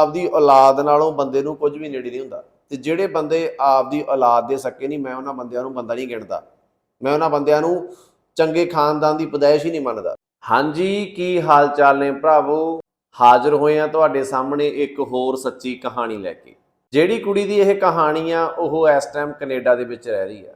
ਆਪਦੀ ਔਲਾਦ ਨਾਲੋਂ ਬੰਦੇ ਨੂੰ ਕੁਝ ਵੀ ਨੇੜੇ ਨਹੀਂ ਹੁੰਦਾ। ਤੇ ਜਿਹੜੇ ਬੰਦੇ ਆਪਦੀ ਔਲਾਦ ਦੇ ਸਕੇ ਨਹੀਂ, ਮੈਂ ਉਹਨਾਂ ਬੰਦਿਆਂ ਨੂੰ ਬੰਦਾ ਨਹੀਂ ਗਿਣਦਾ। ਮੈਂ ਉਹਨਾਂ ਬੰਦਿਆਂ ਨੂੰ ਚੰਗੇ ਖਾਨਦਾਨ ਦੀ ਪਦਾਇਸ਼ ਹੀ ਨਹੀਂ ਮੰਨਦਾ। ਹਾਂਜੀ, ਕੀ ਹਾਲ ਚਾਲ ਨੇ ਭਰਾਵੋ? ਹਾਜ਼ਰ ਹੋਏ ਆ ਤੁਹਾਡੇ ਸਾਹਮਣੇ ਇੱਕ ਹੋਰ ਸੱਚੀ ਕਹਾਣੀ ਲੈ ਕੇ। ਜਿਹੜੀ ਕੁੜੀ ਦੀ ਇਹ ਕਹਾਣੀ ਆ, ਉਹ ਇਸ ਟਾਈਮ ਕੈਨੇਡਾ ਦੇ ਵਿੱਚ ਰਹਿ ਰਹੀ ਆ।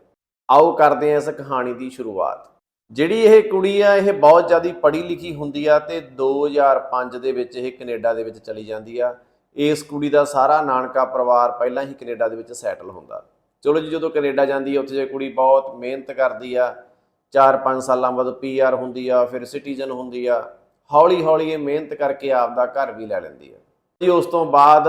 ਆਓ ਕਰਦੇ ਆ ਇਸ ਕਹਾਣੀ ਦੀ ਸ਼ੁਰੂਆਤ। ਜਿਹੜੀ ਇਹ ਕੁੜੀ ਆ, ਇਹ ਬਹੁਤ ਜ਼ਿਆਦਾ ਪੜ੍ਹੀ ਲਿਖੀ ਹੁੰਦੀ ਆ ਤੇ 2005 ਦੇ ਵਿੱਚ ਇਹ ਕੈਨੇਡਾ ਦੇ ਵਿੱਚ ਚਲੀ ਜਾਂਦੀ ਆ। ਇਸ ਕੁੜੀ ਦਾ ਸਾਰਾ ਨਾਨਕਾ ਪਰਿਵਾਰ ਪਹਿਲਾਂ ਹੀ ਕੈਨੇਡਾ ਦੇ ਵਿੱਚ ਸੈਟਲ ਹੁੰਦਾ। ਚਲੋ ਜੀ, ਜਦੋਂ ਕੈਨੇਡਾ ਜਾਂਦੀ ਆ, ਉੱਥੇ ਜੇ ਕੁੜੀ ਬਹੁਤ ਮਿਹਨਤ ਕਰਦੀ ਆ 4-5 ਸਾਲਾਂ ਬਾਅਦ ਪੀਆਰ ਹੁੰਦੀ ਆ, ਫਿਰ ਸਿਟੀਜ਼ਨ ਹੁੰਦੀ ਆ ਹੌਲੀ ਹੌਲੀ ਇਹ ਮਿਹਨਤ ਕਰਕੇ ਆਪਦਾ ਘਰ ਵੀ ਲੈ ਲੈਂਦੀ ਆ। ਜੀ ਉਸ ਤੋਂ ਬਾਅਦ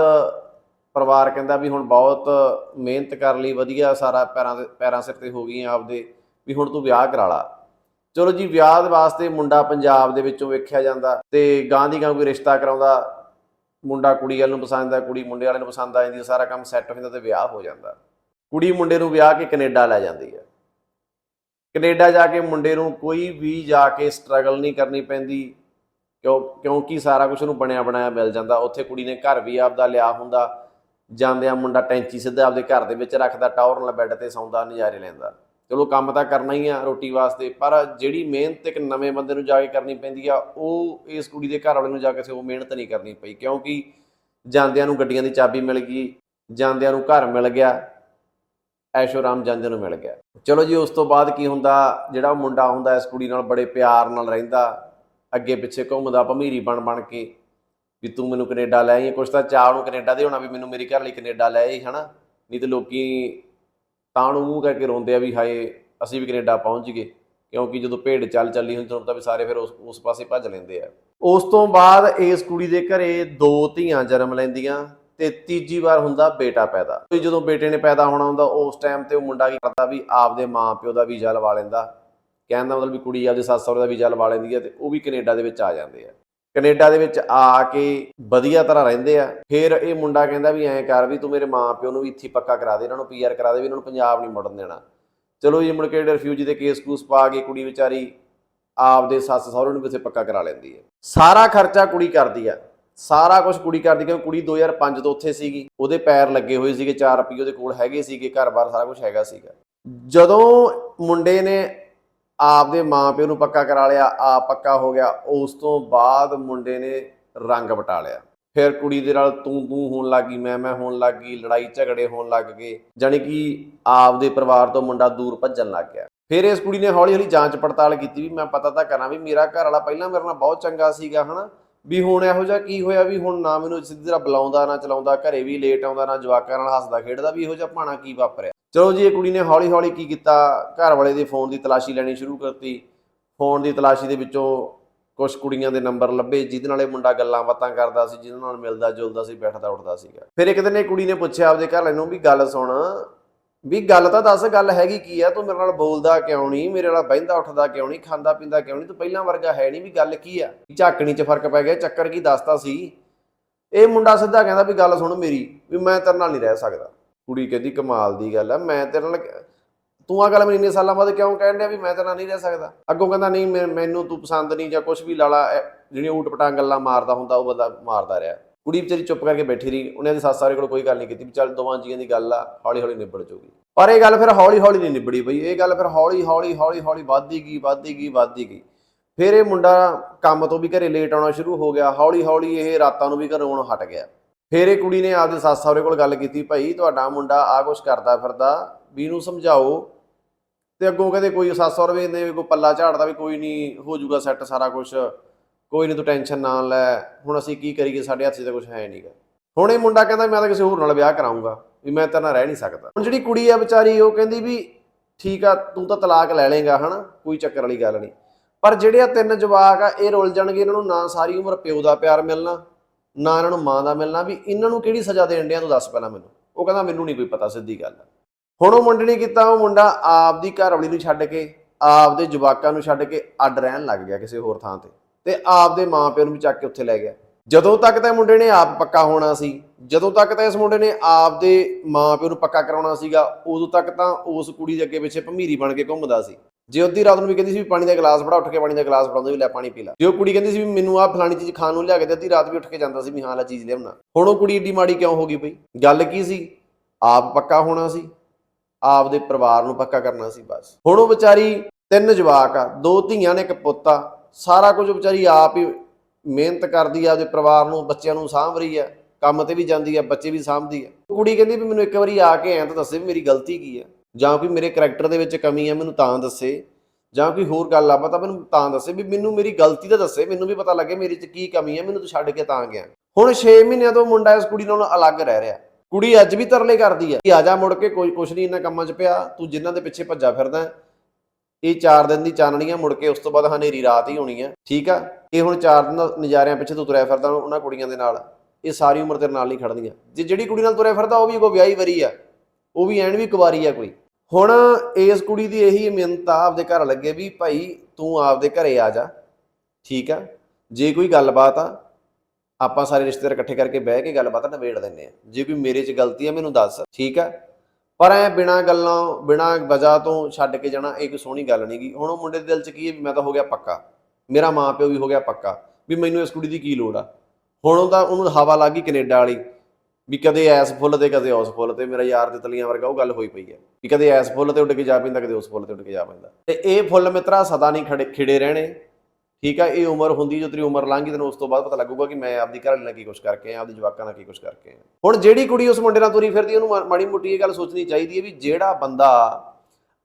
ਪਰਿਵਾਰ ਕਹਿੰਦਾ ਵੀ ਹੁਣ ਬਹੁਤ ਮਿਹਨਤ ਕਰ ਲਈ, ਵਧੀਆ ਸਾਰਾ ਪੈਰਾਂ ਦੇ, ਪੈਰਾਂ ਸਿਰ ਤੇ ਹੋ ਗਈਆਂ ਆਪਦੇ, ਵੀ ਹੁਣ ਤੂੰ ਵਿਆਹ ਕਰਾ ਲਾ। ਚਲੋ ਜੀ, ਵਿਆਹ ਵਾਸਤੇ ਮੁੰਡਾ ਪੰਜਾਬ ਦੇ ਵਿੱਚੋਂ ਵੇਖਿਆ ਜਾਂਦਾ ਤੇ ਗਾਂ ਦੀ ਗਾਂ ਕੋਈ ਰਿਸ਼ਤਾ ਕਰਾਉਂਦਾ ਮੁੰਡਾ ਕੁੜੀ ਵਾਲੇ ਨੂੰ ਪਸੰਦ ਆ, ਕੁੜੀ ਮੁੰਡੇ ਵਾਲੇ ਨੂੰ ਪਸੰਦ ਆ ਜਾਂਦੀ ਸਾਰਾ ਕੰਮ ਸੈੱਟ ਹੋ ਜਾਂਦਾ ਤੇ ਵਿਆਹ ਹੋ ਜਾਂਦਾ। ਕੁੜੀ ਮੁੰਡੇ ਨੂੰ ਵਿਆਹ ਕੇ ਕੈਨੇਡਾ ਲੈ ਜਾਂਦੀ ਹੈ ਕੈਨੇਡਾ ਜਾ ਕੇ ਮੁੰਡੇ ਨੂੰ ਕੋਈ ਵੀ ਜਾ ਕੇ ਸਟਰਗਲ ਨਹੀਂ ਕਰਨੀ ਪੈਂਦੀ, ਕਿਉਂ, ਕਿਉਂਕਿ ਸਾਰਾ ਕੁਝ ਉਹਨੂੰ ਬਣਿਆ ਬਣਾਇਆ ਮਿਲ ਜਾਂਦਾ। ਉੱਥੇ ਕੁੜੀ ਨੇ ਘਰ ਵੀ ਆਪਦਾ ਲਿਆ ਹੁੰਦਾ, ਜਾਂਦਿਆਂ ਮੁੰਡਾ ਟੈਂਚੀ ਸਿੱਧਾ ਆਪਦੇ ਘਰ ਦੇ ਵਿੱਚ ਰੱਖਦਾ, ਟਾਵਰ ਨਾਲ ਬੈੱਡ ਤੇ ਸੌਂਦਾ, ਨਜ਼ਾਰੇ ਲੈਂਦਾ। ਚਲੋ ਕੰਮ ਤਾਂ ਕਰਨਾ ਹੀ ਆ ਰੋਟੀ ਵਾਸਤੇ, ਪਰ ਜਿਹੜੀ ਮਿਹਨਤ ਇੱਕ ਨਵੇਂ ਬੰਦੇ ਨੂੰ ਜਾ ਕੇ ਕਰਨੀ ਪੈਂਦੀ ਆ, ਉਹ ਇਸ ਕੁੜੀ ਦੇ ਘਰ ਵਾਲੇ ਨੂੰ ਜਾ ਕੇ ਉਹ ਮਿਹਨਤ ਨਹੀਂ ਕਰਨੀ ਪਈ, ਕਿਉਂਕਿ ਜਾਂਦਿਆਂ ਨੂੰ ਗੱਡੀਆਂ ਦੀ ਚਾਬੀ ਮਿਲ ਗਈ, ਜਾਂਦਿਆਂ ਨੂੰ ਘਰ ਮਿਲ ਗਿਆ ਐਸ਼ੋਰਾਮ ਜਾਂਦਿਆਂ ਨੂੰ ਮਿਲ ਗਿਆ। ਚਲੋ ਜੀ, ਉਸ ਤੋਂ ਬਾਅਦ ਕੀ ਹੁੰਦਾ, ਜਿਹੜਾ ਉਹ ਮੁੰਡਾ ਹੁੰਦਾ, ਇਸ ਕੁੜੀ ਨਾਲ ਬੜੇ ਪਿਆਰ ਨਾਲ ਰਹਿੰਦਾ, ਅੱਗੇ ਪਿੱਛੇ ਘੁੰਮਦਾ, ਭਮੀਰੀ ਬਣ ਬਣ ਕੇ, ਵੀ ਤੂੰ ਮੈਨੂੰ ਕੈਨੇਡਾ ਲੈ ਆਈ, ਕੁਛ ਤਾਂ ਚਾਹ ਨੂੰ ਕੈਨੇਡਾ ਦੇ ਹੋਣਾ ਵੀ ਮੈਨੂੰ ਮੇਰੀ ਘਰ ਲਈ ਕੈਨੇਡਾ ਲੈ ਆਈ, ਹਨਾ? ਨਹੀਂ ਤੇ ਲੋਕੀ ਤਾਂ ਉਹਨੂੰ ਮੂੰਹ ਕਰਕੇ ਰੋਂਦੇ ਆ ਵੀ ਹਾਏ, ਅਸੀਂ ਵੀ ਕੈਨੇਡਾ ਪਹੁੰਚ ਗਏ ਕਿਉਂਕਿ ਜਦੋਂ ਭੇਡ ਚੱਲ ਚੱਲੀ ਹੁੰਦੀ ਤੁਹਾਨੂੰ ਤਾਂ ਵੀ ਸਾਰੇ ਫਿਰ ਉਸ ਉਸ ਪਾਸੇ ਭੱਜ ਲੈਂਦੇ ਆ। ਉਸ ਤੋਂ ਬਾਅਦ ਇਸ ਕੁੜੀ ਦੇ ਘਰੇ ਦੋ ਧੀਆਂ ਜਨਮ ਲੈਂਦੀਆਂ ਤੇ ਤੀਜੀ ਵਾਰ ਹੁੰਦਾ ਬੇਟਾ ਪੈਦਾ। ਤੇ ਜਦੋਂ ਬੇਟੇ ਨੇ ਪੈਦਾ ਹੋਣਾ ਹੁੰਦਾ, ਉਸ ਟਾਈਮ ਤੇ ਉਹ ਮੁੰਡਾ ਕੀ ਕਰਦਾ ਵੀ ਆਪਦੇ ਮਾਂ ਪਿਓ ਦਾ ਵੀਜ਼ਾ ਲਵਾ ਲੈਂਦਾ। ਕਹਿਣ ਦਾ ਮਤਲਬ ਵੀ ਕੁੜੀ ਆਪਦੇ ਸੱਸ ਸਹੁਰੇ ਦਾ ਵੀਜ਼ਾ ਲਵਾ ਲੈਂਦੀ ਹੈ ਤੇ ਉਹ ਵੀ ਕੈਨੇਡਾ ਦੇ ਵਿੱਚ ਆ ਜਾਂਦੇ ਆ। ਕੈਨੇਡਾ ਦੇ ਵਿੱਚ ਆ ਕੇ ਵਧੀਆ ਤਰ੍ਹਾਂ ਰਹਿੰਦੇ ਆ। ਫਿਰ ਇਹ ਮੁੰਡਾ ਕਹਿੰਦਾ ਵੀ ਐਂ ਕਰ ਵੀ ਤੂੰ ਮੇਰੇ ਮਾਂ ਪਿਓ ਨੂੰ ਵੀ ਇੱਥੇ ਪੱਕਾ ਕਰਾ ਦੇ, ਇਹਨਾਂ ਨੂੰ ਪੀਆਰ ਕਰਾ ਦੇ ਵੀ ਇਹਨਾਂ ਨੂੰ ਪੰਜਾਬ ਨਹੀਂ ਮੁੜਨ ਦੇਣਾ। ਚਲੋ ਜੀ, ਮੁੜ ਕੇ ਰਿਫਿਊਜੀ ਦੇ ਕੇਸ ਕੂਸ ਪਾ ਕੇ ਕੁੜੀ ਵਿਚਾਰੀ ਆਪਦੇ ਸੱਸ ਸਹੁਰੇ ਨੂੰ ਵੀ ਉੱਥੇ ਪੱਕਾ ਕਰਾ ਲੈਂਦੀ ਹੈ। ਸਾਰਾ ਖਰਚਾ ਕੁੜੀ ਕਰਦੀ ਆ। ਸਾਰਾ ਕੁਝ ਕੁੜੀ ਕਰਦੀ ਕਿਉਂਕਿ ਕੁੜੀ 2005 ਤੋਂ ਉੱਥੇ ਸੀਗੀ। ਉਹਦੇ ਪੈਰ ਲੱਗੇ ਹੋਏ ਸੀਗੇ 4 ਰੁਪਏ ਉਹਦੇ ਕੋਲ ਹੈਗੇ ਸੀਗੇ, ਘਰ-ਬਾਰ ਸਾਰਾ ਕੁਝ ਹੈਗਾ ਸੀਗਾ। ਜਦੋਂ ਮੁੰਡੇ ਨੇ ਆਪਦੇ ਮਾਪਿਓ ਨੂੰ ਪੱਕਾ ਕਰਾ ਲਿਆ, ਆਪ ਪੱਕਾ ਹੋ ਗਿਆ। ਉਸ ਤੋਂ ਬਾਅਦ ਮੁੰਡੇ ਨੇ ਰੰਗ ਵਟਾ ਲਿਆ। ਫਿਰ ਕੁੜੀ ਦੇ ਨਾਲ ਤੂੰ ਤੂੰ ਹੋਣ ਲੱਗੀ ਮੈਂ ਮੈਂ ਹੋਣ ਲੱਗੀ ਲੜਾਈ ਝਗੜੇ ਹੋਣ ਲੱਗ ਗਏ, ਜਾਣੀ ਕਿ ਆਪਦੇ ਪਰਿਵਾਰ ਤੋਂ ਮੁੰਡਾ ਦੂਰ ਭੱਜਣ ਲੱਗ ਗਿਆ। ਫਿਰ ਇਸ ਕੁੜੀ ਨੇ ਹੌਲੀ ਹੌਲੀ ਜਾਂਚ ਪੜਤਾਲ ਕੀਤੀ ਵੀ ਮੈਂ ਪਤਾ ਤਾਂ ਕਰਾਂ ਵੀ ਮੇਰਾ ਘਰ ਵਾਲਾ ਪਹਿਲਾਂ ਮੇਰੇ ਨਾਲ ਬਹੁਤ ਚੰਗਾ ਸੀਗਾ, ਹਨਾ? ਵੀ ਹੁਣ ਇਹੋ ਜਿਹਾ ਕੀ ਹੋਇਆ ਵੀ ਹੁਣ ਨਾ ਮੈਨੂੰ ਸਿੱਧੀ ਤਰ੍ਹਾਂ ਬੁਲਾਉਂਦਾ, ਨਾ ਚਲਾਉਂਦਾ, ਘਰੇ ਵੀ ਲੇਟ ਆਉਂਦਾ, ਨਾ ਜਵਾਕਾਂ ਨਾਲ ਹੱਸਦਾ, ਖੇਡਦਾ, ਵੀ ਇਹੋ ਜਿਹਾ ਭਾਣਾ ਕੀ ਵਾਪਰਿਆ? ਚਲੋ ਜੀ, ਇਹ ਕੁੜੀ ਨੇ ਹੌਲੀ ਹੌਲੀ ਕੀ ਕੀਤਾ? ਘਰ ਵਾਲੇ ਦੇ ਫੋਨ ਦੀ ਤਲਾਸ਼ੀ ਲੈਣੀ ਸ਼ੁਰੂ ਕਰਤੀ। ਫੋਨ ਦੀ ਤਲਾਸ਼ੀ ਦੇ ਵਿੱਚੋਂ ਕੁਝ ਕੁੜੀਆਂ ਦੇ ਨੰਬਰ ਲੱਭੇ, ਜਿਹਦੇ ਨਾਲ ਇਹ ਮੁੰਡਾ ਗੱਲਾਂ ਬਾਤਾਂ ਕਰਦਾ ਸੀ, ਜਿਹਦੇ ਨਾਲ ਮਿਲਦਾ ਜੁਲਦਾ ਸੀ, ਬੈਠਦਾ ਉੱਠਦਾ ਸੀਗਾ। ਫਿਰ ਇੱਕ ਦਿਨ ਇਹ ਕੁੜੀ ਨੇ ਪੁੱਛਿਆ ਆਪਦੇ ਘਰ ਵਾਲੇ ਨੂੰ ਵੀ ਗੱਲ ਸੁਣ। ਵੀ ਗੱਲ ਤਾਂ ਦੱਸ, ਗੱਲ ਹੈਗੀ ਕੀ ਆ? ਤੂੰ ਮੇਰੇ ਨਾਲ ਬੋਲਦਾ ਕਿਉਂ ਨਹੀਂ ਮੇਰੇ ਨਾਲ ਬਹਿੰਦਾ, ਉੱਠਦਾ ਕਿਉਂ ਨਹੀਂ ਖਾਂਦਾ ਪੀਂਦਾ ਕਿਉਂ ਨਹੀਂ ਤੂੰ ਪਹਿਲਾਂ ਵਰਗਾ ਹੈ ਨਹੀਂ ਵੀ ਗੱਲ ਕੀ ਆ? ਝਾਕਣੀ 'ਚ ਫ਼ਰਕ ਪੈ ਗਿਆ, ਚੱਕਰ ਕੀ ਦੱਸਦਾ ਸੀ? ਇਹ ਮੁੰਡਾ ਸਿੱਧਾ ਕਹਿੰਦਾ ਵੀ ਗੱਲ ਸੁਣ ਮੇਰੀ, ਵੀ ਮੈਂ ਤੇਰੇ ਨਾਲ ਨਹੀਂ ਰਹਿ ਸਕਦਾ। ਕੁੜੀ ਕਹਿੰਦੀ ਕਮਾਲ ਦੀ ਗੱਲ ਆ, ਮੈਂ ਤੇਰੇ ਨਾਲ ਤੂੰ ਆ ਗੱਲ ਮੈਨੂੰ ਇੰਨੇ ਸਾਲਾਂ ਬਾਅਦ ਕਿਉਂ ਕਹਿਣ ਡਿਆ ਵੀ ਮੈਂ ਤੇਰਾ ਨਹੀਂ ਰਹਿ ਸਕਦਾ? ਅੱਗੋਂ ਕਹਿੰਦਾ, ਨਹੀਂ ਮੈਨੂੰ ਤੂੰ ਪਸੰਦ ਨਹੀਂ ਜਾਂ ਕੁਝ ਵੀ ਲਾਲਾ ਜਿਹੜੀਆਂ ਊਟ ਪਟਾਂ ਗੱਲਾਂ ਮਾਰਦਾ ਹੁੰਦਾ, ਉਹ ਬੰਦਾ ਮਾਰਦਾ ਰਿਹਾ। ਕੁੜੀ ਵਿਚਾਰੀ ਚੁੱਪ ਕਰਕੇ ਬੈਠੀ ਰਹੀ, ਉਹਨਾਂ ਦੇ ਸੱਸ ਸਾਰੇ ਕੋਲ ਕੋਈ ਗੱਲ ਨਹੀਂ ਕੀਤੀ ਵੀ ਚੱਲ ਦੋਵਾਂ ਜੀਆਂ ਦੀ ਗੱਲ ਆ ਹੌਲੀ ਹੌਲੀ ਨਿਬੜ ਜਾਊਗੀ ਪਰ ਇਹ ਗੱਲ ਫਿਰ ਹੌਲੀ ਹੌਲੀ ਨਹੀਂ ਨਿਬੜੀ ਬਈ, ਇਹ ਗੱਲ ਫਿਰ ਹੌਲੀ ਹੌਲੀ ਹੌਲੀ ਹੌਲੀ ਵੱਧਦੀ ਗਈ ਵੱਧਦੀ ਗਈ ਵੱਧਦੀ ਗਈ। ਫਿਰ ਇਹ ਮੁੰਡਾ ਕੰਮ ਤੋਂ ਵੀ ਘਰੇ ਲੇਟ ਆਉਣਾ ਸ਼ੁਰੂ ਹੋ ਗਿਆ ਹੌਲੀ ਹੌਲੀ ਇਹ ਰਾਤਾਂ ਨੂੰ ਵੀ ਘਰੋਂ ਆਉਣੋਂ ਹਟ ਗਿਆ। ਫੇਰ ਇਹ ਕੁੜੀ ਨੇ ਆਪਦੇ ਸੱਸ ਸਹੁਰੇ ਕੋਲ ਗੱਲ ਕੀਤੀ, ਭਾਈ ਤੁਹਾਡਾ ਮੁੰਡਾ ਆ ਕੁਛ ਕਰਦਾ ਫਿਰਦਾ ਵੀ ਇਹਨੂੰ ਸਮਝਾਓ। ਤੇ ਅੱਗੋਂ ਕਹਿੰਦੇ, ਕੋਈ ਸੱਸ ਸਹੁਰੇ ਨੇ ਕੋਈ ਪੱਲਾ ਝਾੜਦਾ ਵੀ ਕੋਈ ਨਹੀਂ ਹੋ ਜਾਊਗਾ ਸੈੱਟ ਸਾਰਾ ਕੁਝ ਕੋਈ ਨਹੀਂ ਤੂੰ ਟੈਨਸ਼ਨ ਨਾ ਲੈ, ਹੁਣ ਅਸੀਂ ਕੀ ਕਰੀਏ, ਸਾਡੇ ਹੱਥ 'ਚ ਤਾਂ ਕੁਝ ਹੈ ਨਹੀਂਗਾ ਹੁਣ ਇਹ ਮੁੰਡਾ ਕਹਿੰਦਾ, ਮੈਂ ਤਾਂ ਕਿਸੇ ਹੋਰ ਨਾਲ ਵਿਆਹ ਕਰਾਉਂਗਾ ਵੀ ਮੈਂ ਤੇਰੇ ਨਾਲ ਰਹਿ ਨਹੀਂ ਸਕਦਾ। ਹੁਣ ਜਿਹੜੀ ਕੁੜੀ ਆ ਵਿਚਾਰੀ, ਉਹ ਕਹਿੰਦੀ ਵੀ, ਠੀਕ ਆ, ਤੂੰ ਤਾਂ ਤਲਾਕ ਲੈ ਲੇਗਾ ਹਨਾ? ਕੋਈ ਚੱਕਰ ਵਾਲੀ ਗੱਲ ਨਹੀਂ ਪਰ ਜਿਹੜੇ ਆ ਤਿੰਨ ਜਵਾਕ ਆ, ਇਹ ਰੁੱਲ ਜਾਣਗੇ ਇਹਨਾਂ ਨੂੰ ਨਾ ਸਾਰੀ ਉਮਰ ਪਿਓ ਦਾ ਪਿਆਰ ਮਿਲਣਾ ਨਾ ਇਹਨਾਂ ਨੂੰ ਮਾਂ ਦਾ ਮਿਲਣਾ, ਵੀ ਇਹਨਾਂ ਨੂੰ ਕਿਹੜੀ ਸਜ਼ਾ ਦੇਣ ਡਿਆ ਤੂੰ ਦੱਸ ਪਹਿਲਾਂ ਮੈਨੂੰ। ਉਹ ਕਹਿੰਦਾ, ਮੈਨੂੰ ਨਹੀਂ ਕੋਈ ਪਤਾ, ਸਿੱਧੀ ਗੱਲ ਹੁਣ ਉਹ ਮੁੰਡੇ ਨੇ ਕੀਤਾ, ਉਹ ਮੁੰਡਾ ਆਪਦੀ ਘਰਵਾਲੀ ਨੂੰ ਛੱਡ ਕੇ ਆਪਦੇ ਜਵਾਕਾਂ ਨੂੰ ਛੱਡ ਕੇ ਅੱਡ ਰਹਿਣ ਲੱਗ ਗਿਆ ਕਿਸੇ ਹੋਰ ਥਾਂ ਤੇ। ਤੇ ਆਪਦੇ ਮਾਪਿਆਂ ਨੂੰ ਵੀ ਚੱਕ ਕੇ ਉੱਥੇ ਲੈ ਗਿਆ। ਜਦੋਂ ਤੱਕ ਤਾਂ ਮੁੰਡੇ ਨੇ ਆਪ ਪੱਕਾ ਹੋਣਾ ਸੀ, ਜਦੋਂ ਤੱਕ ਤਾਂ ਇਸ ਮੁੰਡੇ ਨੇ ਆਪਦੇ ਮਾਪਿਆਂ ਨੂੰ ਪੱਕਾ ਕਰਾਉਣਾ ਸੀਗਾ, ਉਦੋਂ ਤੱਕ ਤਾਂ ਉਸ ਕੁੜੀ ਦੇ ਅੱਗੇ ਪਿੱਛੇ ਭਮੀਰੀ ਬਣ ਕੇ ਘੁੰਮਦਾ ਸੀ। ਜੇ ਅੱਧੀ ਰਾਤ ਨੂੰ ਵੀ ਕਹਿੰਦੀ ਸੀ ਵੀ ਪਾਣੀ ਦਾ ਗਲਾਸ ਫੜਾ, ਉੱਠ ਕੇ ਪਾਣੀ ਦਾ ਗਲਾਸ ਫੜਾਉਂਦੇ ਵੀ ਲੈ ਪਾਣੀ ਪੀ ਲੈ। ਜੇ ਉਹ ਕੁੜੀ ਕਹਿੰਦੀ ਸੀ ਵੀ ਮੈਨੂੰ ਆਹ ਫਲਾਣੀ ਚੀਜ਼ ਖਾਣ ਨੂੰ ਲਿਆ ਕੇ ਦੇ, ਅੱਧੀ ਰਾਤ ਵੀ ਉੱਠ ਕੇ ਜਾਂਦਾ ਸੀ ਵੀ ਹਾਂ, ਲੈ ਚੀਜ਼ ਲਿਆਉਣਾ ਹੁਣ ਉਹ ਕੁੜੀ ਏਡੀ ਮਾੜੀ ਕਿਉਂ ਹੋ ਗਈ ਬਈ? ਗੱਲ ਕੀ ਸੀ? ਆਪ ਪੱਕਾ ਹੋਣਾ ਸੀ। ਆਪ ਦੇ ਪਰਿਵਾਰ ਨੂੰ ਪੱਕਾ ਕਰਨਾ ਸੀ ਬਸ। ਹੁਣ ਉਹ ਵਿਚਾਰੀ ਤਿੰਨ ਜਵਾਕ ਆ, ਦੋ ਧੀਆਂ ਨੇ, ਇੱਕ ਪੁੱਤ ਆ। ਸਾਰਾ ਕੁਝ ਵਿਚਾਰੀ ਆਪ ਹੀ ਮਿਹਨਤ ਕਰਦੀ ਆ, ਆਪਦੇ ਪਰਿਵਾਰ ਨੂੰ, ਬੱਚਿਆਂ ਨੂੰ ਸਾਂਭ ਰਹੀ ਆ। ਕੰਮ ਤੇ ਵੀ ਜਾਂਦੀ ਆ, ਬੱਚੇ ਵੀ ਸਾਂਭਦੀ ਆ। ਕੁੜੀ ਕਹਿੰਦੀ ਵੀ ਮੈਨੂੰ ਇੱਕ ਵਾਰੀ ਆ ਕੇ ਐਂ ਤਾਂ ਦੱਸੇ ਵੀ ਮੇਰੀ ਗਲਤੀ ਕੀ ਆ। ਜਾਂ ਕੋਈ ਮੇਰੇ ਕੈਰੈਕਟਰ ਦੇ ਵਿੱਚ ਕਮੀ ਹੈ, ਮੈਨੂੰ ਤਾਂ ਦੱਸੇ। ਜਾਂ ਕੋਈ ਹੋਰ ਗੱਲ ਆ, ਪਤਾ ਮੈਨੂੰ ਤਾਂ ਦੱਸੇ ਵੀ ਮੈਨੂੰ ਮੇਰੀ ਗਲਤੀ ਤਾਂ ਦੱਸੇ, ਮੈਨੂੰ ਵੀ ਪਤਾ ਲੱਗੇ ਮੇਰੇ 'ਚ ਕੀ ਕਮੀ ਹੈ, ਮੈਨੂੰ ਤੂੰ ਛੱਡ ਕੇ ਤਾਂ ਗਿਆ। ਹੁਣ 6 ਮਹੀਨਿਆਂ ਤੋਂ ਮੁੰਡਾ ਇਸ ਕੁੜੀ ਨਾਲ ਅਲੱਗ ਰਹਿ ਰਿਹਾ। ਕੁੜੀ ਅੱਜ ਵੀ ਤਰਲੇ ਕਰਦੀ ਆ ਕਿ ਆ ਜਾ ਮੁੜ ਕੇ, ਕੋਈ ਕੁਛ ਨਹੀਂ ਇਹਨਾਂ ਕੰਮਾਂ 'ਚ ਪਿਆ, ਤੂੰ ਜਿਨ੍ਹਾਂ ਦੇ ਪਿੱਛੇ ਭੱਜਾ ਫਿਰਦਾ ਇਹ 4 ਦਿਨ ਦੀ ਚਾਨਣੀ ਆ ਮੁੜ ਕੇ ਉਸ ਤੋਂ ਬਾਅਦ ਹਨੇਰੀ ਰਾਤ ਹੀ ਹੋਣੀ ਆ ਠੀਕ ਆ? ਇਹ ਹੁਣ 4 ਦਿਨ ਨਜ਼ਾਰਿਆਂ ਪਿੱਛੇ ਤੂੰ ਤੁਰਿਆ ਫਿਰਦਾ ਉਹਨਾਂ ਕੁੜੀਆਂ ਦੇ ਨਾਲ। ਇਹ ਸਾਰੀ ਉਮਰ ਤੇਰੇ ਨਾਲ ਨਹੀਂ ਖੜਦੀਆਂ ਜੇ ਜਿਹੜੀ ਕੁੜੀ ਨਾਲ ਤੁਰਿਆ ਫਿਰਦਾ, ਉਹ ਵੀ ਕੋਈ ਵਿਆਹੀ ਵਰੀ ਆ। ਉਹ ਵੀ ਐਨ ਵੀ ਕੁਵਾਰੀ ਆ ਕੋਈ। ਹੁਣ ਇਸ ਕੁੜੀ ਦੀ ਇਹੀ ਮਿਹਨਤ ਆ, ਆਪਦੇ ਘਰ ਲੱਗੇ ਵੀ ਭਾਈ ਤੂੰ ਆਪਦੇ ਘਰੇ ਆ ਜਾ, ਠੀਕ ਆ? ਜੇ ਕੋਈ ਗੱਲਬਾਤ ਆ, ਆਪਾਂ ਸਾਰੇ ਰਿਸ਼ਤੇਦਾਰ ਇਕੱਠੇ ਕਰਕੇ ਬਹਿ ਕੇ ਗੱਲਬਾਤ ਨਿਬੇੜ ਦਿੰਨੇ ਆ। ਜੇ ਕੋਈ ਮੇਰੇ 'ਚ ਗਲਤੀ ਆ, ਮੈਨੂੰ ਦੱਸ, ਠੀਕ ਆ? ਪਰ ਐ ਬਿਨਾ ਗੱਲਾਂ, ਬਿਨਾ ਵਜ੍ਹਾ ਤੋਂ ਛੱਡ ਕੇ ਜਾਣਾ, ਇਹ ਕੋਈ ਸੋਹਣੀ ਗੱਲ ਨਹੀਂਗੀ ਹੁਣ ਉਹ ਮੁੰਡੇ ਦੇ ਦਿਲ 'ਚ ਕੀ ਹੈ ਵੀ ਮੈਂ ਤਾਂ ਹੋ ਗਿਆ ਪੱਕਾ। ਮੇਰਾ ਮਾਂ ਪਿਓ ਵੀ ਹੋ ਗਿਆ ਪੱਕਾ, ਵੀ ਮੈਨੂੰ ਇਸ ਕੁੜੀ ਦੀ ਕੀ ਲੋੜ ਆ? ਹੁਣ ਉਹਦਾ, ਉਹਨੂੰ ਹਵਾ ਲੱਗ ਗਈ ਕੈਨੇਡਾ ਵਾਲੀ। ਵੀ ਕਦੇ ਐਸ ਫੁੱਲ ਤੇ, ਕਦੇ ਉਸ ਫੁੱਲ ਤੇ। ਮੇਰਾ ਯਾਰ ਤੇ ਤਲੀਆਂ ਵਰਗਾ ਉਹ ਗੱਲ ਹੋਈ ਪਈ ਹੈ ਵੀ ਕਦੇ ਐਸ ਫੁੱਲ ਤੇ ਉੱਡ ਕੇ ਜਾ ਪੈਂਦਾ, ਕਦੇ ਉਸ ਫੁੱਲ ਤੇ ਉੱਡ ਕੇ ਜਾ ਪੈਂਦਾ। ਤੇ ਇਹ ਫੁੱਲ ਮਿੱਤਰਾ ਸਦਾ ਨਹੀਂ ਖੜੇ, ਖਿੜੇ ਰਹਿਣੇ। ਠੀਕ ਆ, ਇਹ ਉਮਰ ਹੁੰਦੀ ਜੋ ਤੇਰੀ ਉਮਰ ਲੰਘੀ, ਤੈਨੂੰ ਉਸ ਤੋਂ ਬਾਅਦ ਪਤਾ ਲੱਗੂਗਾ ਕਿ ਮੈਂ ਆਪਦੀ ਘਰ ਨਾਲ ਕੀ ਕੁਛ ਕਰਕੇ ਆ ਆਪਦੇ ਜਵਾਕਾਂ ਨਾਲ ਕੀ ਕੁਛ ਕਰਕੇ ਆਇਆ। ਹੁਣ ਜਿਹੜੀ ਕੁੜੀ ਉਸ ਮੁੰਡੇ ਨਾਲ ਤੁਰੀ ਫਿਰਦੀ, ਉਹਨੂੰ ਮਾੜੀ ਮੋਟੀ ਇਹ ਗੱਲ ਸੋਚਣੀ ਚਾਹੀਦੀ ਹੈ ਵੀ ਜਿਹੜਾ ਬੰਦਾ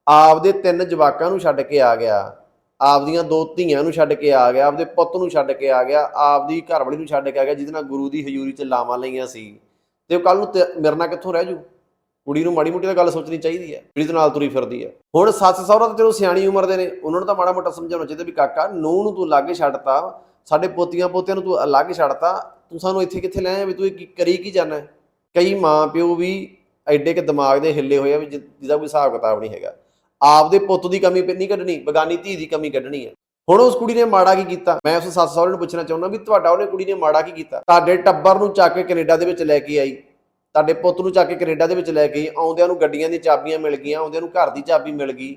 ਆਪਦੇ ਤਿੰਨ ਜਵਾਕਾਂ ਨੂੰ ਛੱਡ ਕੇ ਆ ਗਿਆ, ਆਪਦੀਆਂ ਦੋ ਧੀਆਂ ਨੂੰ ਛੱਡ ਕੇ ਆ ਗਿਆ, ਆਪਦੇ ਪੁੱਤ ਨੂੰ ਛੱਡ ਕੇ ਆ ਗਿਆ, ਆਪਦੀ ਘਰਵਾਲੀ ਨੂੰ ਛੱਡ ਕੇ ਆ ਗਿਆ, ਜਿਹਦੇ ਨਾਲ ਗੁਰੂ ਦੀ ਹਜ਼ੂਰੀ 'ਚ ਲਾਵਾਂ ਲਈਆਂ ਸੀ ਤੇ ਉਹ ਕੱਲ ਨੂੰ ਤੇ- ਮੇਰੇ ਨਾਲ ਕਿੱਥੋਂ ਰਹਿ ਜੂ? ਕੁੜੀ ਨੂੰ ਮਾੜੀ ਮੋਟੀ ਤਾਂ ਗੱਲ ਸੋਚਣੀ ਚਾਹੀਦੀ ਹੈ, ਜਿਹੜੀ ਦੇ ਨਾਲ ਤੁਰੀ ਫਿਰਦੀ ਹੈ। ਹੁਣ ਸੱਸ ਸਹੁਰਾ ਤਾਂ ਚਲੋ ਸਿਆਣੀ ਉਮਰ ਦੇ ਨੇ, ਉਹਨਾਂ ਨੂੰ ਤਾਂ ਮਾੜਾ ਮੋਟਾ ਸਮਝਾਉਣਾ ਚਾਹੀਦਾ ਵੀ ਕਾਕਾ, ਨੂੰਹ ਨੂੰ ਤੂੰ ਅਲੱਗ ਛੱਡਤਾ, ਸਾਡੇ ਪੋਤੀਆਂ ਪੋਤਿਆਂ ਨੂੰ ਤੂੰ ਅਲੱਗ ਛੱਡਤਾ, ਤੂੰ ਸਾਨੂੰ ਇੱਥੇ ਕਿੱਥੇ ਲੈ ਆਇਆ ਵੀ ਤੂੰ ਇਹ ਕਰੀ ਕੀ ਜਾਣਾ ਕਈ ਮਾਂ ਪਿਓ ਵੀ ਐਡੇ ਕਿ ਦਿਮਾਗ ਦੇ ਹਿੱਲੇ ਹੋਏ ਆ ਵੀ ਜਿ- ਜਿਹਦਾ ਕੋਈ ਹਿਸਾਬ ਕਿਤਾਬ ਨਹੀਂ ਹੈਗਾ। ਆਪਦੇ ਪੁੱਤ ਦੀ ਕਮੀ ਨਹੀਂ ਕੱਢਣੀ, ਬਗਾਨੀ ਧੀ ਦੀ ਕਮੀ ਕੱਢਣੀ ਹੈ। ਹੁਣ ਉਸ ਕੁੜੀ ਨੇ ਮਾੜਾ ਕੀ ਕੀਤਾ? ਮੈਂ ਉਸ ਸੱਸ ਸਹੁਰੇ ਨੂੰ ਪੁੱਛਣਾ ਚਾਹੁੰਦਾ ਵੀ ਤੁਹਾਡਾ ਉਹਨੇ ਕੁੜੀ ਨੇ ਮਾੜਾ ਕੀ ਕੀਤਾ? ਤੁਹਾਡੇ ਟੱਬਰ ਨੂੰ ਚੱਕ ਕੇ ਕੈਨੇਡਾ ਦੇ ਵਿੱਚ ਲੈ ਕੇ ਆਈ। ਤੁਹਾਡੇ ਪੁੱਤ ਨੂੰ ਚੱਕ ਕੇ ਕੈਨੇਡਾ ਦੇ ਵਿੱਚ ਲੈ ਗਈ ਆਉਂਦਿਆਂ ਨੂੰ ਗੱਡੀਆਂ ਦੀਆਂ ਚਾਬੀਆਂ ਮਿਲ ਗਈਆਂ, ਆਉਂਦਿਆਂ ਨੂੰ ਘਰ ਦੀ ਚਾਬੀ ਮਿਲ ਗਈ।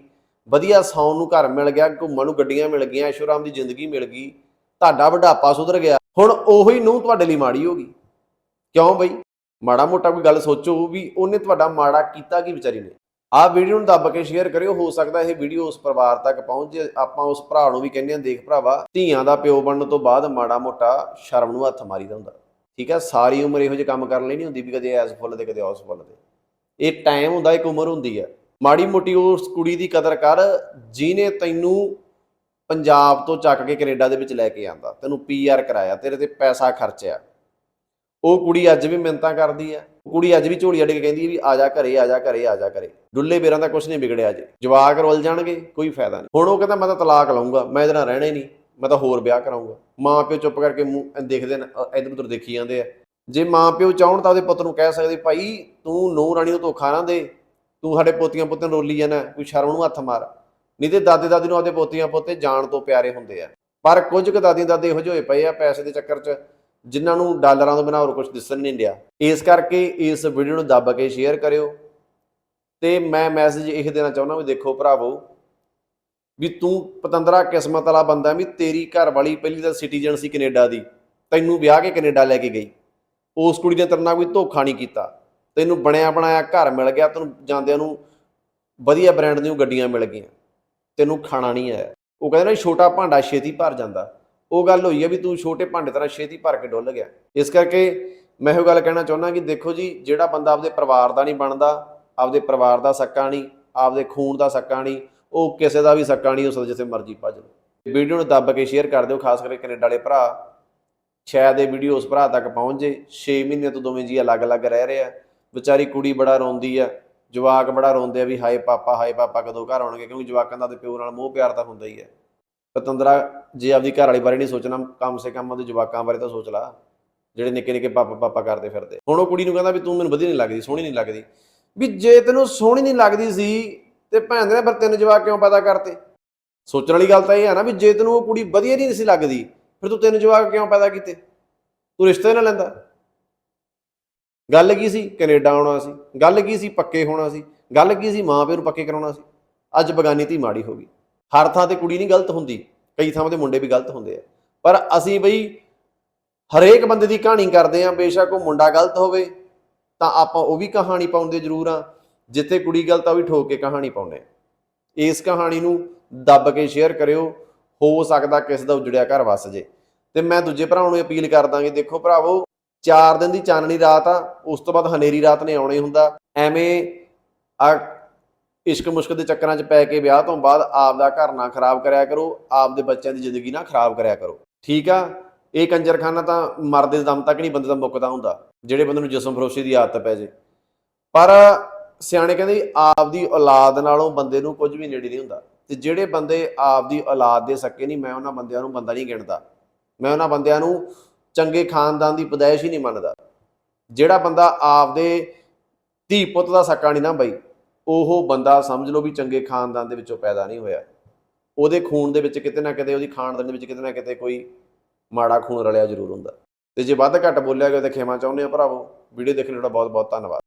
ਵਧੀਆ ਸੌਣ ਨੂੰ ਘਰ ਮਿਲ ਗਿਆ, ਘੁੰਮਣ ਨੂੰ ਗੱਡੀਆਂ ਮਿਲ ਗਈਆਂ, ਐਸ਼ੋਰਾਮ ਦੀ ਜ਼ਿੰਦਗੀ ਮਿਲ ਗਈ। ਤੁਹਾਡਾ ਵਡਾਪਾ ਸੁਧਰ ਗਿਆ। ਹੁਣ ਉਹੀ ਨੂੰ ਤੁਹਾਡੇ ਲਈ ਮਾੜੀ ਹੋ ਗਈ। ਕਿਉਂ ਬਈ? ਮਾੜਾ ਮੋਟਾ ਕੋਈ ਗੱਲ ਸੋਚੋ ਵੀ ਉਹਨੇ ਤੁਹਾਡਾ ਮਾੜਾ ਕੀਤਾ ਕੀ ਵਿਚਾਰੀ ਨੇ? ਆਹ ਵੀਡੀਓ ਨੂੰ ਦੱਬ ਕੇ ਸ਼ੇਅਰ ਕਰਿਓ, ਹੋ ਸਕਦਾ ਇਹ ਵੀਡੀਓ ਉਸ ਪਰਿਵਾਰ ਤੱਕ ਪਹੁੰਚ ਜੇ। ਆਪਾਂ ਉਸ ਭਰਾ ਨੂੰ ਵੀ ਕਹਿੰਦੇ ਆ ਦੇਖ ਭਰਾਵਾ, ਧੀਆਂ ਦਾ ਪਿਓ ਬਣਨ ਤੋਂ ਬਾਅਦ ਮਾੜਾ ਮੋਟਾ ਸ਼ਰਮ ਨੂੰ ਹੱਥ ਮਾਰੀਦਾ ਹੁੰਦਾ। ਠੀਕ ਹੈ ਸਾਰੀ ਉਮਰ ਇਹੋ ਜਿਹੇ ਕੰਮ ਕਰਨ ਲਈ ਨਹੀਂ ਹੁੰਦੀ ਵੀ ਕਦੇ ਐਸ ਫੁੱਲ ਤੇ ਕਦੇ ਉਸ ਫੁੱਲ ਤੇ ਇਹ ਟਾਈਮ ਹੁੰਦਾ, ਇੱਕ ਉਮਰ ਹੁੰਦੀ ਹੈ ਮਾੜੀ ਮੋਟੀ ਉਸ ਕੁੜੀ ਦੀ ਕਦਰ ਕਰ, ਜਿਹਨੇ ਤੈਨੂੰ ਪੰਜਾਬ ਤੋਂ ਚੱਕ ਕੇ ਕੈਨੇਡਾ ਦੇ ਵਿੱਚ ਲੈ ਕੇ ਆਂਦਾ, ਤੈਨੂੰ ਪੀਆਰ ਕਰਾਇਆ, ਤੇਰੇ ਤੇ ਪੈਸਾ ਖਰਚਿਆ। ਉਹ ਕੁੜੀ ਅੱਜ ਵੀ ਮਿੰਤਾਂ ਕਰਦੀ ਆ। ਕੁੜੀ ਅੱਜ ਵੀ ਝੋਲੀ ਅੱਡ ਕੇ ਕਹਿੰਦੀ ਵੀ ਆ ਜਾ ਘਰੇ, ਆ ਜਾ ਘਰੇ, ਆ ਜਾ ਘਰੇ। ਡੁੱਲੇ ਬੇਰਾਂ ਦਾ ਕੁਝ ਨਹੀਂ ਵਿਗੜਿਆ ਜੇ ਜਵਾਕ ਰੁੱਲ ਜਾਣਗੇ, ਕੋਈ ਫਾਇਦਾ ਨਹੀਂ। ਹੁਣ ਉਹ ਕਹਿੰਦਾ, ਮੈਂ ਤਾਂ ਤਲਾਕ ਲਵਾਂਗਾ ਮੈਂ ਇਹਦੇ ਨਾਲ ਰਹਿਣਾ ਹੀ ਨਹੀਂ, ਮੈਂ ਤਾਂ ਹੋਰ ਵਿਆਹ ਕਰਾਉਂਗਾ ਮਾਂ ਪਿਓ ਚੁੱਪ ਕਰਕੇ ਮੂੰਹ ਦੇਖਦੇ ਨੇ ਇਧਰ ਉਧਰ ਦੇਖੀ ਜਾਂਦੇ ਆ। ਜੇ ਮਾਂ ਪਿਓ ਚਾਹਣ ਤਾਂ ਉਹਦੇ ਪੁੱਤ ਨੂੰ ਕਹਿ ਸਕਦੇ, ਭਾਈ, ਤੂੰ ਨੌ ਰਾਣੀ ਨੂੰ ਧੋਖਾ ਨਾ ਦੇ। ਤੂੰ ਸਾਡੇ ਪੋਤੀਆਂ ਪੁੱਤਾਂ ਨੂੰ ਰੋਲੀ ਜਾਣਾ, ਕੋਈ ਸ਼ਰਮ ਨੂੰ ਹੱਥ ਮਾਰ। ਨਹੀਂ ਤੇ ਦਾਦੇ ਦਾਦੀ ਨੂੰ ਆਪਦੇ ਪੋਤੀਆਂ ਪੋਤੇ ਜਾਣ ਤੋਂ ਪਿਆਰੇ ਹੁੰਦੇ ਆ। ਪਰ ਕੁਝ ਕੁ ਦਾਦੀਆਂ ਦਾਦੇ ਇਹੋ ਜਿਹੇ ਹੋਏ ਪਏ ਆ ਪੈਸੇ ਦੇ ਚੱਕਰ 'ਚ ਜਿਨ੍ਹਾਂ ਨੂੰ ਡਾਲਰਾਂ ਤੋਂ ਬਿਨਾਂ ਹੋਰ ਕੁਝ ਦਿਸਣ ਨਹੀਂ ਡਿਆ। ਇਸ ਕਰਕੇ ਇਸ ਵੀਡੀਓ ਨੂੰ ਦੱਬ ਕੇ ਸ਼ੇਅਰ ਕਰਿਓ। ਤੇ ਮੈਂ ਮੈਸੇਜ ਇਹ ਦੇਣਾ ਚਾਹੁੰਦਾ ਵੀ ਦੇਖੋ ਭਰਾਵੋ, ਵੀ ਤੂੰ ਪਤੰਦਰਾ ਕਿਸਮਤ ਵਾਲਾ ਬੰਦਾ ਵੀ ਤੇਰੀ ਘਰ ਵਾਲੀ ਪਹਿਲੀ ਤਾਂ ਸਿਟੀਜ਼ਨ ਸੀ ਕੈਨੇਡਾ ਦੀ, ਤੈਨੂੰ ਵਿਆਹ ਕੇ ਕੈਨੇਡਾ ਲੈ ਕੇ ਗਈ। ਉਸ ਕੁੜੀ ਨੇ ਤੇਰੇ ਨਾਲ ਕੋਈ ਧੋਖਾ ਨਹੀਂ ਕੀਤਾ। ਤੈਨੂੰ ਬਣਿਆ ਬਣਾਇਆ ਘਰ ਮਿਲ ਗਿਆ, ਤੈਨੂੰ ਜਾਂਦਿਆਂ ਨੂੰ ਵਧੀਆ ਬ੍ਰਾਂਡ ਦੀਆਂ ਗੱਡੀਆਂ ਮਿਲ ਗਈਆਂ। ਤੈਨੂੰ ਖਾਣਾ ਨਹੀਂ ਆਇਆ। ਉਹ ਕਹਿੰਦੇ ਨੇ ਛੋਟਾ ਭਾਂਡਾ ਛੇਤੀ ਭਰ ਜਾਂਦਾ। ਉਹ ਗੱਲ ਹੋਈ ਹੈ ਵੀ ਤੂੰ ਛੋਟੇ ਭਾਂਡੇ ਤਰ੍ਹਾਂ ਛੇਤੀ ਭਰ ਕੇ ਡੁੱਲ ਗਿਆ। ਇਸ ਕਰਕੇ ਮੈਂ ਇਹੋ ਗੱਲ ਕਹਿਣਾ ਚਾਹੁੰਦਾ ਕਿ ਦੇਖੋ ਜੀ, ਜਿਹੜਾ ਬੰਦਾ ਆਪਦੇ ਪਰਿਵਾਰ ਦਾ ਨਹੀਂ ਬਣਦਾ, ਆਪਦੇ ਪਰਿਵਾਰ ਦਾ ਸੱਕਾ ਨਹੀਂ, ਆਪਦੇ ਖੂਨ ਦਾ ਸੱਕਾ ਨਹੀਂ, ਉਹ ਕਿਸੇ ਦਾ ਵੀ ਸੱਕਾ ਨਹੀਂ, ਉਸ ਜਿੱਥੇ ਮਰਜ਼ੀ ਭੱਜ ਲਓ। ਵੀਡੀਓ ਨੂੰ ਦੱਬ ਕੇ ਸ਼ੇਅਰ ਕਰ ਦਿਓ, ਖਾਸ ਕਰਕੇ ਕੈਨੇਡਾ ਵਾਲੇ ਭਰਾ। ਸ਼ਾਇਦ ਇਹ ਵੀਡੀਓ ਉਸ ਭਰਾ ਤੱਕ ਪਹੁੰਚ ਜੇ। 6 ਮਹੀਨੇ ਤੋਂ ਦੋਵੇਂ ਜੀ ਅਲੱਗ-ਅਲੱਗ ਰਹਿ ਰਹੇ ਆ। ਵਿਚਾਰੀ ਕੁੜੀ ਬੜਾ ਰੋਂਦੀ ਆ। ਜਵਾਕ ਬੜਾ ਰੋਂਦੇ ਆ ਵੀ ਹਾਏ ਪਾਪਾ ਹਾਏ ਪਾਪਾ ਕਦੋਂ ਘਰ ਆਉਣਗੇ? ਕਿਉਂਕਿ ਜਵਾਕਾਂ ਦਾ ਤੇ ਪਿਓ ਨਾਲ ਮੋਹ ਪਿਆਰ ਤਾਂ ਹੁੰਦਾ ਹੀ ਹੈ ਪਤੰਦਰਾ, ਜੇ ਆਪਦੀ ਘਰ ਵਾਲੀ ਬਾਰੇ ਨਹੀਂ ਸੋਚਣਾ, ਕੰਮ ਸੇ ਕੰਮ ਉਹਦੇ ਜਵਾਕਾਂ ਬਾਰੇ ਤਾਂ ਸੋਚ ਲਾ। ਜਿਹੜੇ ਨਿੱਕੇ ਨਿੱਕੇ ਪਾਪਾ ਪਾਪਾ ਕਰਦੇ ਫਿਰਦੇ। ਹੁਣ ਉਹ ਕੁੜੀ ਨੂੰ ਕਹਿੰਦਾ ਵੀ ਤੂੰ ਮੈਨੂੰ ਵਧੀਆ ਨਹੀਂ ਲੱਗਦੀ, ਸੋਹਣੀ ਨਹੀਂ ਲੱਗਦੀ। ਵੀ ਜੇ ਤੈਨੂੰ ਸੋਹਣੀ ਨਹੀਂ ਲੱਗਦੀ ਸੀ, ਤੇ ਭੈਣ ਦੇ ਨੇ ਫਿਰ ਤਿੰਨ ਜਵਾਕ ਕਿਉਂ ਪੈਦਾ ਕਰਤੇ? ਸੋਚਣ ਵਾਲੀ ਗੱਲ ਤਾਂ ਇਹ ਹੈ ਨਾ ਵੀ ਜੇ ਤੈਨੂੰ ਉਹ ਕੁੜੀ ਵਧੀਆ ਨਹੀਂ ਸੀ ਲੱਗਦੀ, ਫਿਰ ਤੂੰ ਤਿੰਨ ਜਵਾਕ ਕਿਉਂ ਪੈਦਾ ਕੀਤੇ? ਤੂੰ ਰਿਸ਼ਤੇ ਨਾ ਲੈਂਦਾ। ਗੱਲ ਕੀ ਸੀ? ਕੈਨੇਡਾ ਆਉਣਾ ਸੀ। ਗੱਲ ਕੀ ਸੀ? ਪੱਕੇ ਹੋਣਾ ਸੀ। ਗੱਲ ਕੀ ਸੀ? ਮਾਂ ਪਿਓ ਨੂੰ ਪੱਕੇ ਕਰਾਉਣਾ ਸੀ। ਅੱਜ ਬਗਾਨੀ ਧੀ ਮਾੜੀ ਹੋ ਗਈ। ਹਰ ਥਾਂ ਤੇ ਕੁੜੀ ਨਹੀਂ ਗਲਤ ਹੁੰਦੀ, ਕਈ ਥਾਵਾਂ ਤੇ ਮੁੰਡੇ ਵੀ ਗਲਤ ਹੁੰਦੇ ਆ। ਪਰ ਅਸੀਂ ਬਈ ਹਰੇਕ ਬੰਦੇ ਦੀ ਕਹਾਣੀ ਕਰਦੇ ਆ ਬੇਸ਼ੱਕ ਉਹ ਮੁੰਡਾ ਗਲਤ ਹੋਵੇ, ਤਾਂ ਆਪਾਂ ਉਹ ਵੀ ਕਹਾਣੀ ਪਾਉਂਦੇ ਜ਼ਰੂਰ ਆ ਜਿੱਥੇ ਕੁੜੀ ਗਲਤ ਆ ਉਹ ਵੀ ਠੋਕ ਕੇ ਕਹਾਣੀ ਪਾਉਂਦੇ ਆ ਇਸ ਕਹਾਣੀ ਨੂੰ ਦੱਬ ਕੇ ਸ਼ੇਅਰ ਕਰਿਓ, ਹੋ ਸਕਦਾ ਕਿਸ ਦਾ ਉਜੜਿਆ ਘਰ ਵਸ ਜੇ। ਤੇ ਮੈਂ ਦੂਜੇ ਭਰਾਵਾਂ ਨੂੰ ਅਪੀਲ ਕਰਦਾਂਗੇ ਦੇਖੋ ਭਰਾਵੋ 4 ਦਿਨ ਦੀ ਚਾਨਣੀ ਰਾਤ ਆ, ਉਸ ਤੋਂ ਬਾਅਦ ਹਨੇਰੀ ਰਾਤ ਨੇ ਆਉਣੇ ਹੁੰਦਾ, ਐਵੇਂ ਆ ਇਸ਼ਕ ਮੁਸ਼ਕ ਦੇ ਚੱਕਰਾਂ 'ਚ ਪੈ ਕੇ ਵਿਆਹ ਤੋਂ ਬਾਅਦ ਆਪ ਦਾ ਘਰ ਨਾ ਖਰਾਬ ਕਰਿਆ ਕਰੋ, ਆਪ ਦੇ ਬੱਚਿਆਂ ਦੀ ਜ਼ਿੰਦਗੀ ਨਾ ਖਰਾਬ ਕਰਿਆ ਕਰੋ। ਠੀਕ ਆ? ਇਹ ਕੰਜਰਖਾਨਾ ਤਾਂ ਮਰਦੇ ਦਮ ਤੱਕ ਨਹੀਂ ਬੰਦੇ ਦਾ ਮੁੱਕਦਾ ਹੁੰਦਾ, ਜਿਹੜੇ ਬੰਦੇ ਨੂੰ ਜਿਸਮ ਫਰੋਸ਼ੀ ਦੀ ਆਦਤ ਪੈ ਜੇ। ਪਰ ਸਿਆਣੇ ਕਹਿੰਦੇ ਆਪ ਦੀ ਔਲਾਦ ਨਾਲੋਂ ਬੰਦੇ ਨੂੰ ਕੁਝ ਵੀ ਨੇੜੇ ਨਹੀਂ ਹੁੰਦਾ। ਤੇ ਜਿਹੜੇ ਬੰਦੇ ਆਪ ਦੀ ਔਲਾਦ ਦੇ ਸਕੇ ਨਹੀਂ, ਮੈਂ ਉਹਨਾਂ ਬੰਦਿਆਂ ਨੂੰ ਬੰਦਾ ਨਹੀਂ ਗਿਣਦਾ। ਮੈਂ ਉਹਨਾਂ ਬੰਦਿਆਂ ਨੂੰ ਚੰਗੇ ਖਾਨਦਾਨ ਦੀ ਪਦਾਇਸ਼ ਹੀ ਨਹੀਂ ਮੰਨਦਾ। ਜਿਹੜਾ ਬੰਦਾ ਆਪਦੇ ਧੀ ਪੁੱਤ ਦਾ ਸਕਾ ਨਹੀਂ ਨਾ ਬਈ ਉਹ ਬੰਦਾ ਸਮਝ ਲਓ ਵੀ ਚੰਗੇ ਖਾਨਦਾਨ ਦੇ ਵਿੱਚੋਂ ਪੈਦਾ ਨਹੀਂ ਹੋਇਆ। ਉਹਦੇ ਖੂਨ ਦੇ ਵਿੱਚ ਕਿਤੇ ਨਾ ਕਿਤੇ, ਉਹਦੀ ਖਾਨਦਾਨ ਦੇ ਵਿੱਚ ਕਿਤੇ ਨਾ ਕਿਤੇ ਕੋਈ ਮਾੜਾ ਖੂਨ ਰਲਿਆ ਜ਼ਰੂਰ ਹੁੰਦਾ। ਤੇ ਜੇ ਵੱਧ ਘੱਟ ਬੋਲਿਆ ਗਿਆ ਤਾਂ ਖੇਮਾ ਚਾਹੁੰਦੇ ਆ ਭਰਾਵੋ। ਵੀਡੀਓ ਦੇਖਣ ਲਈ ਤੁਹਾਡਾ ਬਹੁਤ ਬਹੁਤ ਧੰਨਵਾਦ।